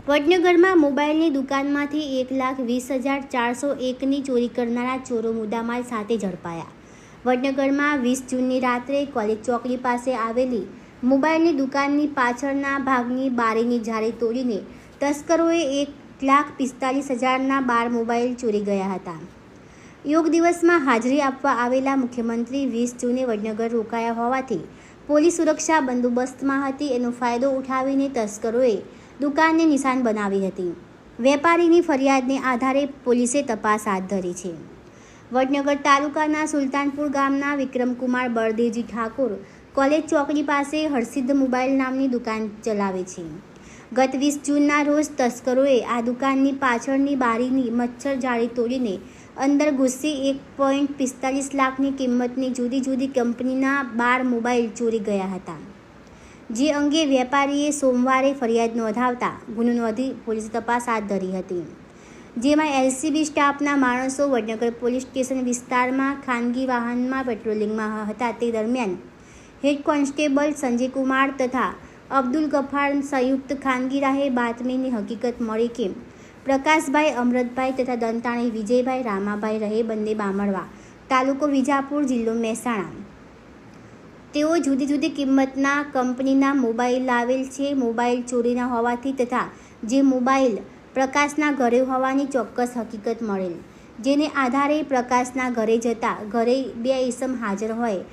વડનગરમાં મોબાઈલની દુકાનમાંથી એક લાખ વીસ હજાર ચારસો એકની ચોરી કરનારા ચોરો મુદ્દામાલ સાથે ઝડપાયા. વડનગરમાં વીસ જૂનની રાત્રે કોલેજ ચોકડી પાસે આવેલી મોબાઈલની દુકાનની પાછળના ભાગની બારીની જાળી તોડીને તસ્કરોએ એક લાખ પિસ્તાલીસ હજારના બાર મોબાઈલ ચોરી ગયા હતા. યોગ દિવસમાં હાજરી આપવા આવેલા મુખ્યમંત્રી વીસ જૂને વડનગર રોકાયા હોવાથી પોલીસ સુરક્ષા બંદોબસ્તમાં હતી. એનો ફાયદો ઉઠાવીને તસ્કરોએ દુકાનને નિશાન બનાવી હતી. વેપારીની ફરિયાદને આધારે પોલીસે તપાસ હાથ ધરી છે. વડનગર તાલુકાના સુલતાનપુર ગામના વિક્રમકુમાર બળદેવજી ઠાકોર કોલેજ ચોકડી પાસે હરસિદ્ધ મોબાઈલ નામની દુકાન ચલાવે છે. ગત વીસ જૂનના રોજ તસ્કરોએ આ દુકાનની પાછળની બારીની મચ્છર જાળી તોડીને અંદર ઘૂસી એક પોઈન્ટ પિસ્તાલીસ લાખની કિંમતની જુદી જુદી કંપનીના બાર મોબાઈલ ચોરી ગયા હતા. જે અંગે વેપારીએ સોમવારે ફરિયાદ નોંધાવતા ગુનો નોંધી પોલીસે તપાસ હાથ ધરી હતી. જેમાં એલસીબી સ્ટાફના માણસો વડનગર પોલીસ સ્ટેશન વિસ્તારમાં ખાનગી વાહનમાં પેટ્રોલિંગમાં હતા. તે દરમિયાન હેડ કોન્સ્ટેબલ સંજય કુમાર તથા અબ્દુલ ગફાર સંયુક્ત ખાનગી રાહે બાતમીની હકીકત મળી કે પ્રકાશભાઈ, અમૃતભાઈ તથા દંતાણી વિજયભાઈ, રામાભાઈ રહે બંને બામણવા તાલુકો વિજાપુર જિલ્લો મહેસાણા. તેઓ જુદી જુદી કિંમતના કંપનીના મોબાઈલ લાવેલ છે, મોબાઈલ ચોરીના હોવાથી તથા જે મોબાઈલ પ્રકાશના ઘરે હોવાની ચોક્કસ હકીકત મળેલ. જેને આધારે પ્રકાશના ઘરે જતા ઘરે બે ઈસમ હાજર હોય.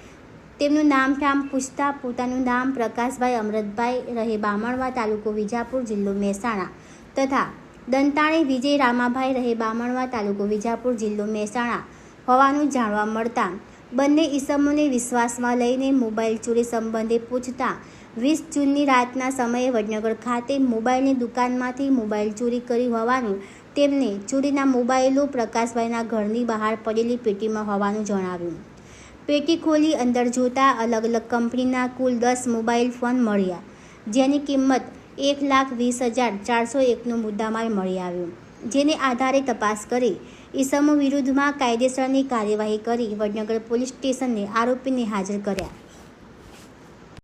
તેમનું નામ ઠામ પૂછતા પોતાનું નામ પ્રકાશભાઈ અમૃતભાઈ રહે બામણવા તાલુકો વિજાપુર જિલ્લો મહેસાણા તથા દંતાણી વિજય રામાભાઈ રહે બામણવા તાલુકો વિજાપુર જિલ્લો મહેસાણા હોવાનું જાણવા મળતા બંને ઈસમોને વિશ્વાસમાં લઈને મોબાઈલ ચોરી સંબંધે પૂછતા વીસ જૂનની રાતના સમયે વડનગર ખાતે મોબાઈલની દુકાનમાંથી મોબાઈલ ચોરી કરી હોવાનું તેમને ચોરીના મોબાઈલો પ્રકાશભાઈના ઘરની બહાર પડેલી પેટીમાં હોવાનું જણાવ્યું. પેટી ખોલી અંદર જોતા અલગ અલગ કંપનીના કુલ દસ મોબાઈલ ફોન મળ્યા, જેની કિંમત એક લાખ વીસ હજાર ચારસો એકનો મુદ્દામાલ મળી આવ્યો. જેને આધારે તપાસ કરી ઈસમો વિરુદ્ધમાં કાયદેસરની કાર્યવાહી કરી વડનગર પોલીસ સ્ટેશને આરોપીને હાજર કર્યા.